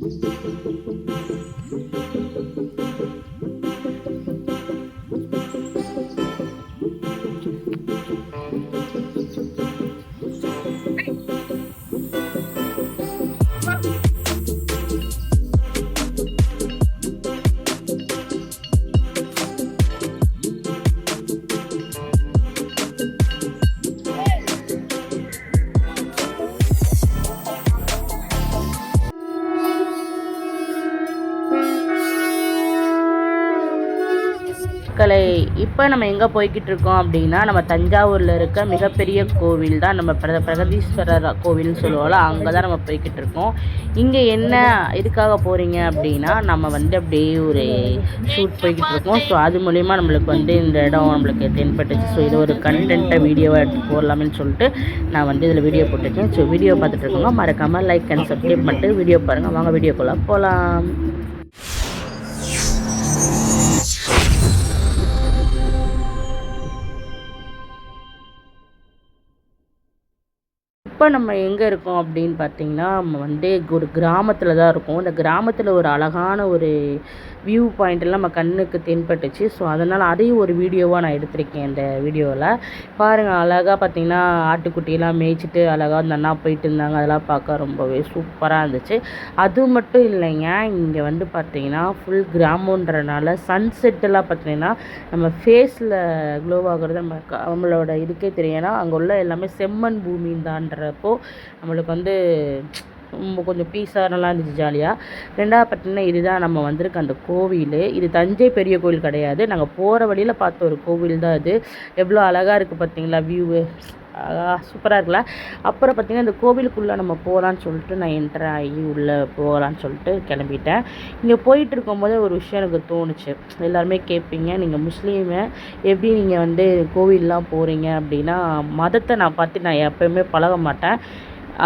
Música இப்போ நம்ம எங்கே போய்கிட்டு இருக்கோம் அப்படின்னா நம்ம தஞ்சாவூரில் இருக்க மிகப்பெரிய கோவில் தான் நம்ம பிர பிரகதீஸ்வரர் கோவில்னு சொல்லுவோம்ல அங்கே தான் நம்ம போய்கிட்டு இருக்கோம். இங்கே என்ன எதுக்காக போகிறீங்க அப்படின்னா நம்ம வந்து அப்படியே ஒரு ஷூட் போய்கிட்டு இருக்கோம். ஸோ அது மூலிமா நம்மளுக்கு வந்து இந்த இடம் நம்மளுக்கு தென்பட்டுச்சு. ஸோ இது ஒரு கண்டென்ட்டை வீடியோவாக எடுத்து போடலாம்னு சொல்லிட்டு நான் வந்து இதில் வீடியோ போட்டிருக்கேன். ஸோ வீடியோ பார்த்துட்டு இருக்கோங்க. மறக்காமல் லைக் அண்ட் சப்ஸ்கிரைப் பண்ணிட்டு வீடியோ பாருங்கள் வாங்க வீடியோக்குள்ளே போகலாம் இப்போ நம்ம எங்கே இருக்கோம் அப்படின்னு பார்த்தீங்கன்னா நம்ம வந்து ஒரு கிராமத்தில் தான் இருக்கோம். இந்த கிராமத்தில் ஒரு அழகான ஒரு வியூ பாயிண்ட்லாம் நம்ம கண்ணுக்கு தென்பட்டுச்சு. ஸோ அதனால் அதையும் ஒரு வீடியோவாக நான் எடுத்திருக்கேன் இந்த வீடியோவில் பாருங்கள் அழகாக பார்த்தீங்கன்னா ஆட்டுக்குட்டியெல்லாம் மேய்ச்சிட்டு அழகாக அந்த அண்ணா போயிட்டு இருந்தாங்க. அதெல்லாம் பார்க்க ரொம்பவே சூப்பராக இருந்துச்சு. அது மட்டும் இல்லைங்க இங்கே வந்து பார்த்தீங்கன்னா ஃபுல் கிராமன்றனால சன்செட்டெல்லாம் பார்த்தீங்கன்னா நம்ம ஃபேஸில் க்ளோவ் ஆகிறது நம்ம நம்மளோட இதுக்கே தெரியும். ஏன்னா அங்கே உள்ள எல்லாமே செம்மண் பூமி தான்றப்போ நம்மளுக்கு வந்து ரொம்ப கொஞ்சம் பீஸாக நல்லா இருந்துச்சு ஜாலியாக ரெண்டாவது பார்த்தீங்கன்னா இதுதான் நம்ம வந்திருக்க அந்த கோவில். இது தஞ்சை பெரிய கோவில் கிடையாது. நாங்கள் போகிற வழியில் பார்த்த ஒரு கோவில் தான் இது எவ்வளோ அழகாக இருக்குது பார்த்தீங்களா வியூவு சூப்பராக இருக்குல்ல? அப்புறம் பார்த்திங்கன்னா இந்த கோவிலுக்குள்ளே நம்ம போகலான்னு சொல்லிட்டு நான் என்டர் ஆகி உள்ளே போகலான்னு சொல்லிட்டு கிளம்பிட்டேன். இங்கே போயிட்டு இருக்கும்போது ஒரு விஷயம் எனக்கு தோணுச்சு. எல்லாருமே கேட்பீங்க நீங்கள் முஸ்லீமு எப்படி நீங்கள் வந்து கோவிலெலாம் போகிறீங்க அப்படின்னா மதத்தை நான் பார்த்து நான் எப்போயுமே பழக மாட்டேன்.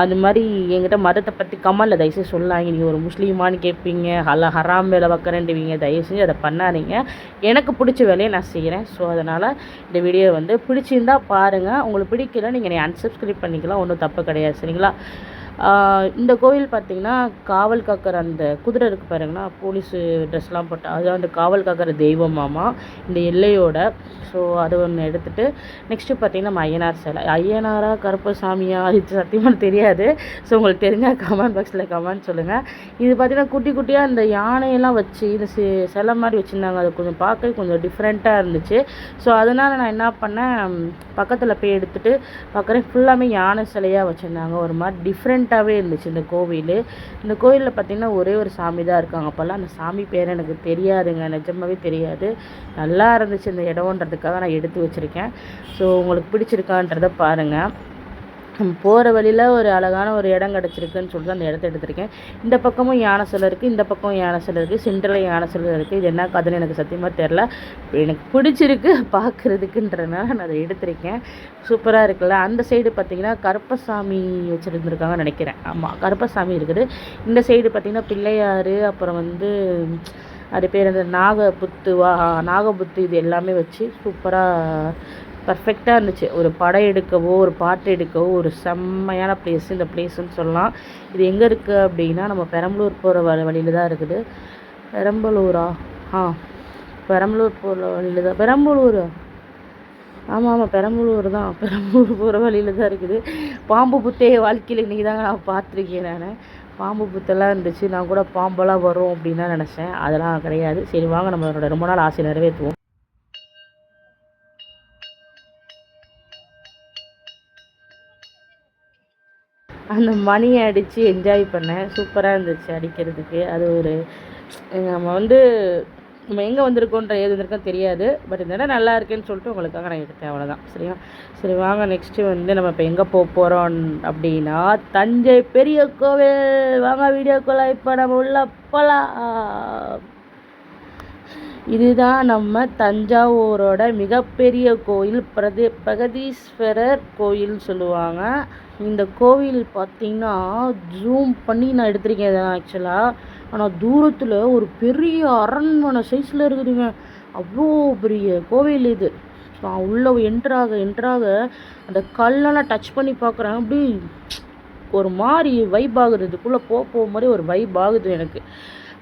அது மாதிரி என்கிட்ட மதத்தை பற்றி கமலில் தயவுசெய்து சொல்லாங்க நீங்கள் ஒரு முஸ்லீமான்னு கேட்பீங்க ஹல ஹராம் வேலை வைக்கிறேன்டுவீங்க தயவு செஞ்சு அதை பண்ணாதீங்க. எனக்கு பிடிச்ச வேலையை நான் செய்கிறேன் ஸோ அதனால் இந்த வீடியோ வந்து பிடிச்சிருந்தா பாருங்கள் உங்களுக்கு பிடிக்கல நீங்கள் என்னை அன்சப்ஸ்கிரைப் பண்ணிக்கலாம். ஒன்றும் தப்பு கிடையாது. சரிங்களா? இந்த கோவில் பார்த்தீங்கன்னா காவல் காக்கிற அந்த குதிரை இருக்கு பாருங்கன்னா போலீஸு ட்ரெஸ்லாம் போட்டு அதுதான் அந்த காவல் காக்கிற தெய்வமாமா இந்த எல்லையோட. ஸோ அது ஒன்று எடுத்துட்டு நெக்ஸ்ட்டு பார்த்தீங்கன்னா நம்ம ஐயனார் சிலை. ஐயனாரா கருப்பசாமியா இது சத்தியமாக தெரியாது. ஸோ உங்களுக்கு தெரிஞ்சால் கமெண்ட் பாக்ஸில் கமெண்ட் சொல்லுங்கள் இது பார்த்தீங்கன்னா குட்டி குட்டியாக இந்த யானையெல்லாம் வச்சு இந்த சிலை மாதிரி வச்சுருந்தாங்க. அது கொஞ்சம் பார்க்க கொஞ்சம் டிஃப்ரெண்ட்டாக இருந்துச்சு. ஸோ அதனால் நான் என்ன பண்ணேன் பக்கத்தில் போய் எடுத்துகிட்டு பார்க்குறேன் ஃபுல்லாமே யானை சிலையாக வச்சுருந்தாங்க. ஒரு மாதிரி டிஃப்ரெண்ட் டிஃப்ரெண்ட்டாகவே இருந்துச்சு. இந்த கோவில். இந்த கோவிலில் பார்த்தீங்கன்னா ஒரே ஒரு சாமி தான் இருக்காங்க. அப்போல்லாம் அந்த சாமி பேர் எனக்கு தெரியாதுங்க. நிஜமாவே தெரியாது. நல்லா இருந்துச்சு இந்த இடம்ன்றதுக்காக நான் எடுத்து வச்சுருக்கேன். ஸோ உங்களுக்கு பிடிச்சிருக்கான்றதை பாருங்கள் நம்ம போகிற வழியில் ஒரு அழகான ஒரு இடம் கிடச்சிருக்குன்னு சொல்லிட்டு அந்த இடத்த எடுத்திருக்கேன். இந்த பக்கமும் யானை சிலை இருக்குது இந்த பக்கம் யானை சிலை இருக்குது சென்டரில் யானை சிலை இருக்குது இது என்ன கதைன்னு எனக்கு சத்தியமாக தெரில எனக்கு பிடிச்சிருக்கு பார்க்குறதுக்குன்றனால நான் அதை எடுத்திருக்கேன். சூப்பராக இருக்குல்ல? அந்த சைடு பார்த்திங்கன்னா கருப்பசாமி வச்சுருந்துருக்காங்கன்னு நினைக்கிறேன். ஆமாம் கருப்பசாமி இருக்குது. இந்த சைடு பார்த்திங்கன்னா பிள்ளையார் அப்புறம் வந்து அது பேர் அந்த நாகபுத்துவா நாகபுத்து இது எல்லாமே வச்சு சூப்பராக பர்ஃபெக்டாக இருந்துச்சு. ஒரு படம் எடுக்கவோ ஒரு பாட்டு எடுக்கவோ ஒரு செம்மையான பிளேஸ் இந்த பிளேஸ்ன்னு சொல்லலாம். இது எங்கே இருக்குது அப்படின்னா நம்ம பெரம்பலூர் போகிற வ வழியில் தான் இருக்குது. பெரம்பலூரா? ஆ. பெரம்பலூர் போகிற வழியில் தான் பெரம்பலூரா. ஆமாம் ஆமாம் பெரம்பலூர் தான். பெரம்பலூர் போகிற வழியில் தான் இருக்குது. பாம்பு புத்தே வாழ்க்கையில் இன்றைக்கி தாங்க நான் பார்த்துருக்கேன் நான். பாம்பு புத்தெல்லாம் இருந்துச்சு. நான் கூட பாம்பெல்லாம் வரும் அப்படின்னு தான் நினச்சேன். அதெல்லாம் கிடையாது. சரி வாங்க. நம்மளோட ரொம்ப நாள் ஆசை நிறைவேற்றுவோம். அந்த மணியை அடித்து என்ஜாய் பண்ணேன். சூப்பராக இருந்துச்சு அடிக்கிறதுக்கு. அது ஒரு நம்ம வந்து நம்ம எங்கே வந்திருக்கோன்ற ஏது வந்திருக்கோம் தெரியாது. பட் இந்த இடம் நல்லா இருக்குன்னு சொல்லிட்டு உங்களுக்காக நான் எடுத்தேன். அவ்வளோதான் சரியா? சரி வாங்க நெக்ஸ்ட்டு வந்து நம்ம இப்போ எங்கே போக போகிறோம் அப்படின்னா தஞ்சை பெரிய கோவில். வாங்க வீடியோக்குள்ள இப்போ நம்ம உள்ள போகலாம் இதுதான் நம்ம தஞ்சாவூரோட மிகப்பெரிய கோயில் பிரதி பிரகதீஸ்வரர் கோயில் சொல்லுவாங்க. இந்த கோவில் பார்த்தீங்கன்னா ஜூம் பண்ணி நான் எடுத்திருக்கேன் ஆக்சுவலாக ஆனால் தூரத்தில் ஒரு பெரிய அரண்மனை சைஸில் இருக்குதுங்க. அவ்வளோ பெரிய கோவில் இது. நான் உள்ளே என்ட்ராக என்ட்ராக அந்த கல்லெல்லாம் டச் பண்ணி பார்க்குறேன் அப்படி ஒரு மாதிரி வைப் ஆகுது. இதுக்குள்ளே போக போக மாதிரி ஒரு வைப் ஆகுது எனக்கு.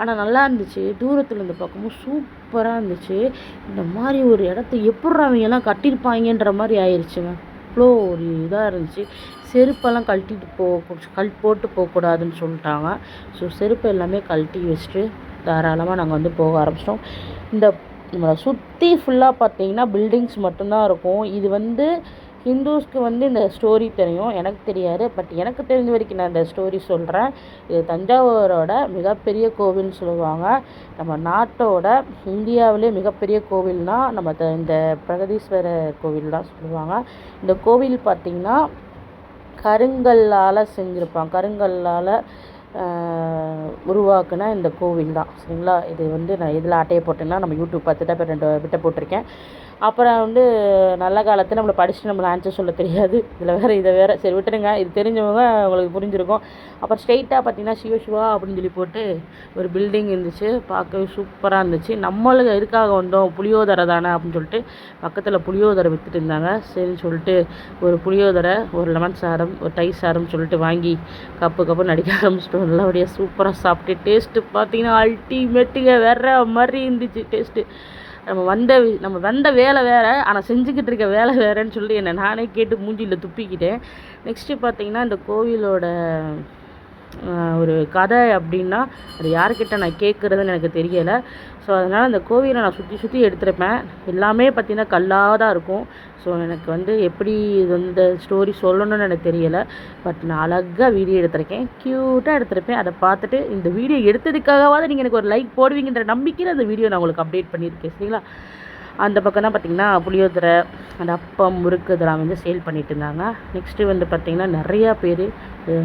ஆனால் நல்லா இருந்துச்சு. தூரத்தில் இருந்து பார்க்கும்போது சூப்பராக இருந்துச்சு. இந்த மாதிரி ஒரு இடத்த எப்படி அவங்கெல்லாம் கட்டியிருப்பாங்கன்ற மாதிரி ஆயிடுச்சுங்க அவ்வளோ ஒரு இதாக இருந்துச்சு. செருப்பெல்லாம் கழட்டிட்டு போ கழ் போட்டு போகக்கூடாதுன்னு சொல்லிட்டாங்க. ஸோ செருப்பு எல்லாமே கழட்டி வச்சுட்டு தாராளமாக நாங்கள் வந்து போக ஆரம்பிச்சிட்டோம். இந்த நம்மளை சுற்றி ஃபுல்லாக பார்த்தீங்கன்னா பில்டிங்ஸ் மட்டும்தான் இருக்கும். இது வந்து ஹிந்துஸ்க்கு வந்து இந்த ஸ்டோரி தெரியும். எனக்கு தெரியாது. பட் எனக்கு தெரிஞ்ச வரைக்கும் நான் இந்த ஸ்டோரி சொல்கிறேன் இது தஞ்சாவூரோட மிகப்பெரிய கோவில்னு சொல்லுவாங்க. நம்ம நாட்டோட இந்தியாவிலே மிகப்பெரிய கோவில்னால் நம்ம த இந்த பிரகதீஸ்வரர் கோவில் தான் சொல்லுவாங்க. இந்த கோவில் பார்த்திங்கன்னா கருங்கல்லால் செஞ்சுருப்பாங்க. கருங்கல்லால் உருவாக்குன இந்த கோவில் தான். சரிங்களா? இது வந்து நான் இதில் அட்டையை போட்டேன்னா நம்ம யூடியூப் பார்த்துட்டு இப்போ ரெண்டு விட்ட போட்டிருக்கேன். அப்புறம் வந்து நல்ல காலத்தில் நம்மளை படிச்சுட்டு நம்மளை ஆன்சர் சொல்ல தெரியாது. இதில் வேறு இதை வேறு. சரி விட்டுருங்க இது தெரிஞ்சவங்க உங்களுக்கு புரிஞ்சிருக்கும். அப்புறம் ஸ்ட்ரெயிட்டாக பார்த்தீங்கன்னா சிவ சிவா அப்படின்னு சொல்லி போட்டு ஒரு பில்டிங் இருந்துச்சு. பார்க்கவே சூப்பராக இருந்துச்சு. நம்மளுக்கு எதுக்காக வந்தோம்? புளியோதரை தானே அப்படின்னு சொல்லிட்டு பக்கத்தில் புளியோதரை விற்றுட்டு இருந்தாங்க. சரின்னு சொல்லிட்டு ஒரு புளியோதரை ஒரு லெமன் சாரம் ஒரு தை சாரம் சொல்லிட்டு வாங்கி கப்பு கப்பு நடிக்க ஆரம்பிச்சிட்டோம். நல்லபடியாக சூப்பராக சாப்பிட்டு டேஸ்ட்டு பார்த்தீங்கன்னா அல்டிமேட்டுங்க வேற மாதிரி இருந்துச்சு. டேஸ்ட்டு நம்ம வந்த நம்ம வந்த வேலை வேறு ஆனால் செஞ்சுக்கிட்டு இருக்க வேலை வேறேன்னு சொல்லி என்னை நானே கேட்டு மூஞ்சியில் துப்பிக்கிட்டேன். நெக்ஸ்ட்டு பார்த்தீங்கன்னா இந்த கோவிலோட ஒரு கதை அப்படின்னா அது யார்கிட்ட நான் கேட்குறதுன்னு எனக்கு தெரியலை. ஸோ அதனால் அந்த கோவிலை நான் சுற்றி சுற்றி எடுத்திருப்பேன். எல்லாமே பார்த்திங்கன்னா கல்லாக தான் இருக்கும். ஸோ எனக்கு வந்து எப்படி இது வந்து ஸ்டோரி சொல்லணும்னு எனக்கு தெரியலை. பட் நான் அழகாக வீடியோ எடுத்திருக்கேன். க்யூட்டாக எடுத்திருப்பேன். அதை பார்த்துட்டு இந்த வீடியோ எடுத்ததுக்காகவாவது நீங்கள் எனக்கு ஒரு லைக் போடுவீங்கன்ற நம்பிக்கையில் அந்த வீடியோ நான் உங்களுக்கு அப்டேட் பண்ணியிருக்கேன். சரிங்களா? அந்த பக்கம் தான் பார்த்திங்கன்னா புளியோதரை அந்த அப்பம் முறுக்கு இதெல்லாம் வந்து சேல் பண்ணிகிட்டு இருந்தாங்க. நெக்ஸ்ட்டு வந்து பார்த்திங்கன்னா நிறையா பேர்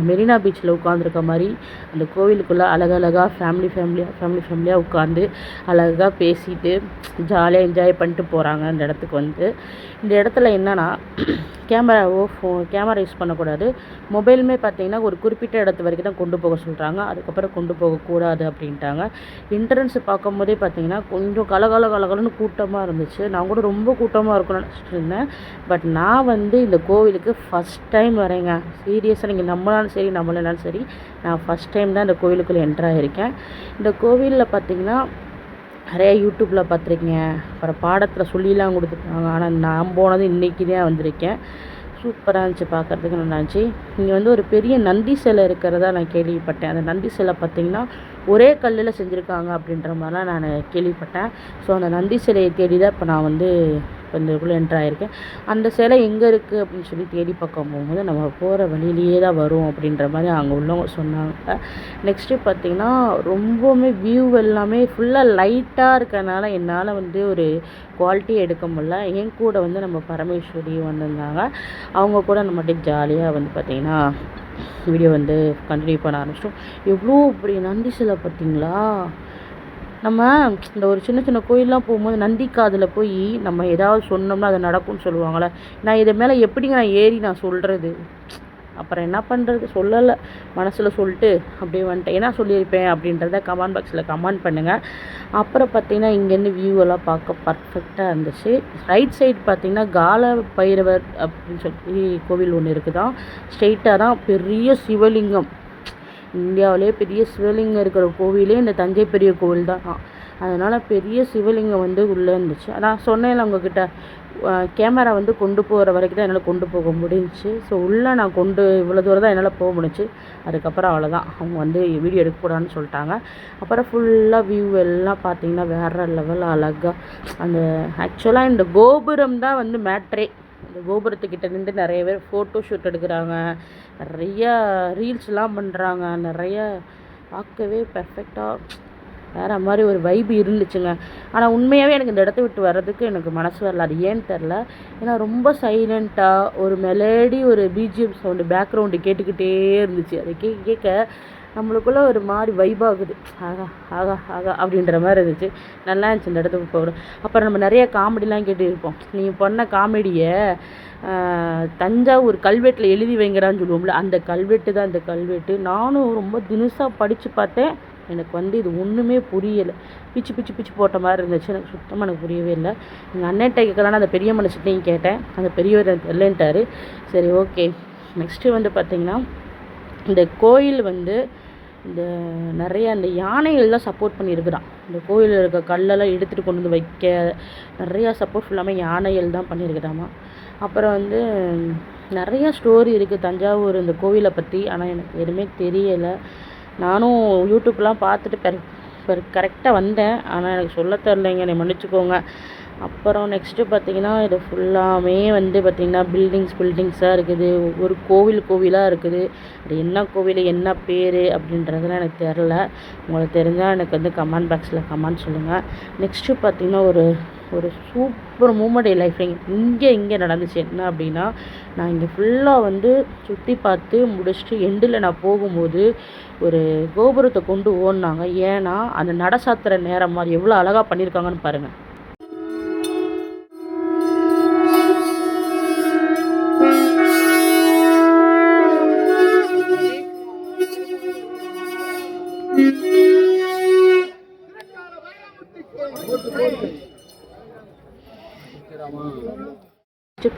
மெரினா பீச்சில் உட்காந்துருக்க மாதிரி அந்த கோவிலுக்குள்ளே அழகழகாக ஃபேமிலி ஃபேமிலியாக ஃபேமிலி ஃபேமிலியாக உட்காந்து அழகாக பேசிட்டு ஜாலியாக என்ஜாய் பண்ணிட்டு போகிறாங்க அந்த இடத்துக்கு வந்து. இந்த இடத்துல என்னென்னா கேமராவோ ஃபோ கேமரா யூஸ் பண்ணக்கூடாது. மொபைலுமே பார்த்தீங்கன்னா ஒரு குறிப்பிட்ட இடத்து வரைக்கும் தான் கொண்டு போக சொல்கிறாங்க அதுக்கப்புறம் கொண்டு போகக்கூடாது அப்படின்ட்டாங்க. என்ட்ரன்ஸ் பார்க்கும் போதே பார்த்தீங்கன்னா கொஞ்சம் கலகல கலகலன்னு கூட்டமாக இருந்துச்சு. நான் கூட ரொம்ப கூட்டமாக இருக்கும்னு நினச்சிட்டு இருந்தேன். பட் நான் வந்து இந்த கோவிலுக்கு ஃபஸ்ட் டைம் வரேங்க. சீரியஸாக நீங்கள் நம்மளாலும் சரி நம்மளாலும் சரி நான் ஃபஸ்ட் டைம் தான் இந்த கோவிலுக்குள்ளே என்ட்ராகிருக்கேன் இந்த கோவிலில் பார்த்தீங்கன்னா நிறைய யூடியூப்பில் பார்த்துருக்கீங்க அப்புறம் பாடத்தில் சொல்லிலாம் கொடுத்துருக்காங்க. ஆனால் நான் போனது இன்றைக்கி தான் வந்திருக்கேன். சூப்பராக இருந்துச்சு பார்க்குறதுக்கு நல்லா இருந்துச்சு. இங்கே வந்து ஒரு பெரிய நந்தி சிலை இருக்கிறதா நான் கேள்விப்பட்டேன். அந்த நந்தி சிலை பார்த்திங்கன்னா ஒரே கல்லில் செஞ்சுருக்காங்க அப்படின்ற மாதிரிலாம் நான் கேள்விப்பட்டேன். ஸோ அந்த நந்தி சிலையை தேடி தான் இப்போ நான் வந்து இப்போ இந்த இதுக்குள்ளே என்ட்ரு ஆகிருக்கேன் அந்த சிலை எங்கே இருக்குது அப்படின்னு சொல்லி தேடி பக்கம் போகும்போது நம்ம போகிற வழியிலேயே தான் வரும் அப்படின்ற மாதிரி அங்கே உள்ளவங்க சொன்னாங்க. நெக்ஸ்ட்டு பார்த்திங்கன்னா ரொம்பவுமே வியூ எல்லாமே ஃபுல்லாக லைட்டாக இருக்கனால என்னால் வந்து ஒரு குவாலிட்டி எடுக்க முடில என் கூட வந்து நம்ம பரமேஸ்வரி வந்திருந்தாங்க. அவங்க கூட நம்ம ஜாலியாக வந்து பார்த்திங்கன்னா வீடியோ வந்து கண்டினியூ பண்ண ஆரம்பிச்சிட்டோம். எவ்வளோ அப்படி நந்தி சிலை பார்த்தீங்களா? நம்ம இந்த ஒரு சின்ன சின்ன கோயிலெலாம் போகும்போது நந்தி காதில் போய் நம்ம ஏதாவது சொன்னோம்னா அது நடக்கும்னு சொல்லுவாங்கள்ல நான் இதை மேலே எப்படிங்க நான் ஏறி நான் சொல்கிறது அப்புறம் என்ன பண்ணுறது சொல்லலை. மனசில் சொல்லிட்டு அப்படியே வந்துட்டேன். என்ன சொல்லியிருப்பேன் அப்படின்றத கமெண்ட் பாக்ஸில் கமெண்ட் பண்ணுங்கள் அப்புறம் பார்த்திங்கன்னா இங்கேருந்து வியூவெல்லாம் பார்க்க பர்ஃபெக்டாக இருந்துச்சு. ரைட் சைடு பார்த்திங்கன்னா கால பைரவர் அப்படின்னு சொல்லி கோவில் ஒன்று இருக்குதான். ஸ்ட்ரெயிட்டாக தான் பெரிய சிவலிங்கம். இந்தியாவிலே பெரிய சிவலிங்கம் இருக்கிற கோவிலே இந்த தஞ்சை பெரிய கோவில் தான். அதனால் பெரிய சிவலிங்கம் வந்து உள்ளே இருந்துச்சு. நான் சொன்னேன்ல உங்ககிட்ட கேமரா வந்து கொண்டு போகிற வரைக்கும் தான் என்னால் கொண்டு போக முடிஞ்சிச்சு. ஸோ உள்ளே நான் கொண்டு இவ்வளோ தூரம் தான் என்னால் போக முடிஞ்சு அதுக்கப்புறம் அவ்வளோதான் அவங்க வந்து வீடியோ எடுக்கக்கூடாதுன்னு சொல்லிட்டாங்க. அப்புறம் ஃபுல்லாக வியூ எல்லாம் பார்த்தீங்கன்னா வேறு லெவல் அழகாக அந்த ஆக்சுவலாக இந்த கோபுரம் தான் வந்து மேட்ரே இந்த கோபுரத்துக்கிட்ட நின்று நிறைய பேர் ஃபோட்டோ ஷூட் எடுக்கிறாங்க. நிறையா ரீல்ஸ்லாம் பண்ணுறாங்க நிறைய பார்க்கவே பெர்ஃபெக்டாக வேறு மாதிரி ஒரு வைபு இருந்துச்சுங்க. ஆனால் உண்மையாகவே எனக்கு இந்த இடத்த விட்டு வர்றதுக்கு எனக்கு மனசு வரல. அது ஏன்னு தெரில ஏன்னா ரொம்ப சைலண்ட்டாக ஒரு மெலடி ஒரு பிஜிஎம் சவுண்டு பேக்ரவுண்டு கேட்டுக்கிட்டே இருந்துச்சு. அதை கேட்க கேட்க நம்மளுக்குள்ளே ஒரு மாதிரி வைபாகுது ஆகா ஆகா ஆகா அப்படின்ற மாதிரி இருந்துச்சு. நல்லா இருந்துச்சு இந்த இடத்துக்கு போகணும். அப்புறம் நம்ம நிறைய காமெடிலாம் கேட்டு இருப்போம். நீங்கள் பண்ண காமெடியை தஞ்சாவூர் கல்வெட்டில் எழுதி வைங்கடான்னு சொல்லுவோம்ல அந்த கல்வெட்டு தான் அந்த கல்வெட்டு. நானும் ரொம்ப தினுசாக படித்து பார்த்தேன். எனக்கு வந்து இது ஒன்றுமே புரியலை. பிச்சு பிச்சு பிச்சு போட்ட மாதிரி இருந்துச்சு. எனக்கு சுத்தமாக எனக்கு புரியவே இல்லை. எங்கள் அண்ணன்ட்ட கேட்கலான்னு அந்த பெரிய மனுஷத்தையும் கேட்டேன். அந்த பெரியவர் இல்லைன்ட்டார் சரி ஓகே. நெக்ஸ்ட்டு வந்து பார்த்திங்கன்னா இந்த கோயில் வந்து இந்த நிறைய அந்த யானைகள் தான் சப்போர்ட் பண்ணியிருக்குறான். இந்த கோயிலில் இருக்க கல்லெல்லாம் எடுத்துகிட்டு கொண்டு வந்து வைக்க நிறையா சப்போர்ட் ஃபுல்லாமே யானைகள் தான் பண்ணியிருக்குதாமா. அப்புறம் வந்து நிறையா ஸ்டோரி இருக்குது தஞ்சாவூர் இந்த கோவிலை பற்றி ஆனால் எனக்கு எதுவுமே தெரியலை. நானும் யூடியூப்லாம் பார்த்துட்டு பெர் பெர் கரெக்டாக வந்தேன். ஆனால் எனக்கு சொல்ல தெரிலைங்க என்னை மன்னிச்சுக்கோங்க. அப்புறம் நெக்ஸ்ட்டு பார்த்தீங்கன்னா இது ஃபுல்லாமே வந்து பார்த்திங்கன்னா பில்டிங்ஸ் பில்டிங்ஸாக இருக்குது. ஒரு கோவில் கோவிலாக இருக்குது. அது என்ன கோவில் என்ன பேர் அப்படின்றதெல்லாம் எனக்கு தெரில உங்களுக்கு தெரிஞ்சால் எனக்கு வந்து கமெண்ட் பாக்ஸில் கமெண்ட் சொல்லுங்கள் நெக்ஸ்ட்டு பார்த்திங்கன்னா ஒரு ஒரு சூப்பர் மூமெண்ட் என் லைஃப்பில் இங்கே இங்கே நடந்துச்சு. என்ன அப்படின்னா நான் இங்கே ஃபுல்லாக வந்து சுற்றி பார்த்து முடிச்சுட்டு எண்டில் நான் போகும்போது ஒரு கோபுரத்தை கொண்டு ஓடினாங்க. ஏன்னா அந்த நட சாத்துற நேரம் மாதிரி எவ்வளோ அழகாக பண்ணியிருக்காங்கன்னு பாருங்கள்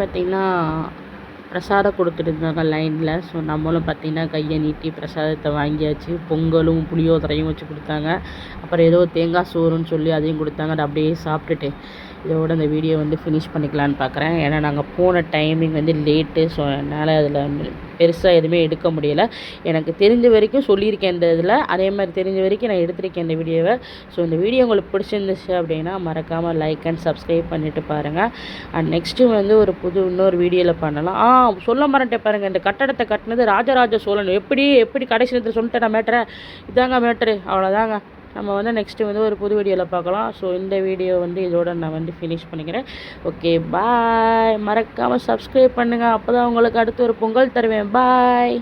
பார்த்தீங்கன்னா பிரசாதம் கொடுத்துருந்தாங்க லைனில் ஸோ நம்மளும் பார்த்தீங்கன்னா கையை நீட்டி பிரசாதத்தை வாங்கியாச்சு. பொங்கலும் புளியோதரையும் வச்சு கொடுத்தாங்க. அப்புறம் ஏதோ தேங்காய் சோறுன்னு சொல்லி அதையும் கொடுத்தாங்க. அதை அப்படியே சாப்பிட்டுட்டு இதோட இந்த வீடியோ வந்து ஃபினிஷ் பண்ணிக்கலான்னு பார்க்குறேன் ஏன்னா நாங்கள் போன டைமிங் வந்து லேட்டு ஸோ என்னால் அதில் பெருசாக எதுவுமே எடுக்க முடியலை. எனக்கு தெரிஞ்ச வரைக்கும் சொல்லியிருக்கேன் இந்த இதில். அதே மாதிரி தெரிஞ்ச வரைக்கும் நான் எடுத்திருக்கேன் இந்த வீடியோவை ஸோ இந்த வீடியோ உங்களுக்கு பிடிச்சிருந்துச்சு அப்படின்னா மறக்காமல் லைக் அண்ட் சப்ஸ்கிரைப் பண்ணிவிட்டு பாருங்கள் அண்ட் நெக்ஸ்ட்டு வந்து ஒரு புது இன்னொரு வீடியோவில் பண்ணலாம். ஆ சொல்ல மறந்துட்டேன் பாருங்கள் இந்த கட்டடத்தை கட்டினது ராஜராஜ சோழன். எப்படி எப்படி கடைசி நேரத்தில் சொல்லிட்டேன் நான் மேட்டரை? இதாங்க மேட்ரு அவ்வளோதாங்க நம்ம வந்து நெக்ஸ்ட்டு வந்து ஒரு புது வீடியோவில் பார்க்கலாம். ஸோ இந்த வீடியோ வந்து இதோட நான் வந்து ஃபினிஷ் பண்ணிக்கிறேன். ஓகே பாய் மறக்காமல் சப்ஸ்கிரைப் பண்ணுங்கள் அப்போ தான் உங்களுக்கு அடுத்து ஒரு பொங்கல் தருவேன். பாய்